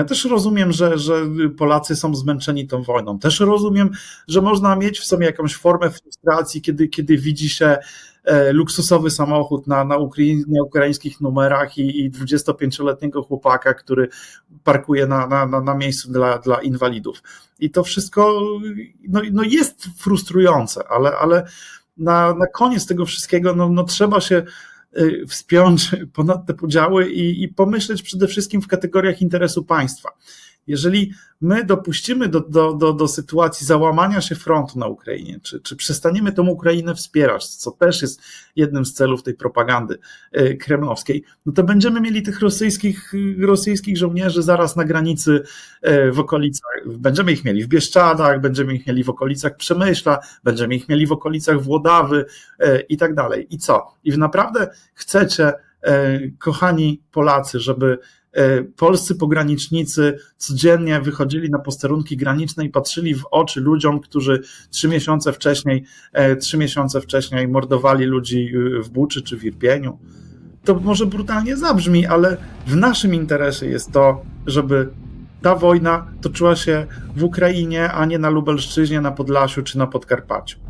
Ja też rozumiem, że, że Polacy są zmęczeni tą wojną. Też rozumiem, że można mieć w sobie jakąś formę frustracji, kiedy, kiedy widzi się e, luksusowy samochód na, na, na ukraińskich numerach i, i 25-letniego chłopaka, który parkuje na, na, na, miejscu dla, dla inwalidów. I to wszystko no, no jest frustrujące, ale, ale na, na koniec tego wszystkiego no, no trzeba się wspiąć ponad te podziały i, i pomyśleć przede wszystkim w kategoriach interesu państwa. Jeżeli my dopuścimy do, do, do, do sytuacji załamania się frontu na Ukrainie, czy, czy przestaniemy tą Ukrainę wspierać, co też jest jednym z celów tej propagandy y, kremlowskiej, no to będziemy mieli tych rosyjskich, rosyjskich żołnierzy zaraz na granicy y, w okolicach, będziemy ich mieli w Bieszczadach, będziemy ich mieli w okolicach Przemyśla, będziemy ich mieli w okolicach Włodawy y, i tak dalej. I co? I naprawdę chcecie, kochani Polacy, żeby e, polscy pogranicznicy codziennie wychodzili na posterunki graniczne i patrzyli w oczy ludziom, którzy trzy miesiące wcześniej, e, trzy miesiące wcześniej mordowali ludzi y, w Buczy czy w Irpieniu. To może brutalnie zabrzmi, ale w naszym interesie jest to, żeby ta wojna toczyła się w Ukrainie, a nie na Lubelszczyźnie, na Podlasiu czy na Podkarpaciu.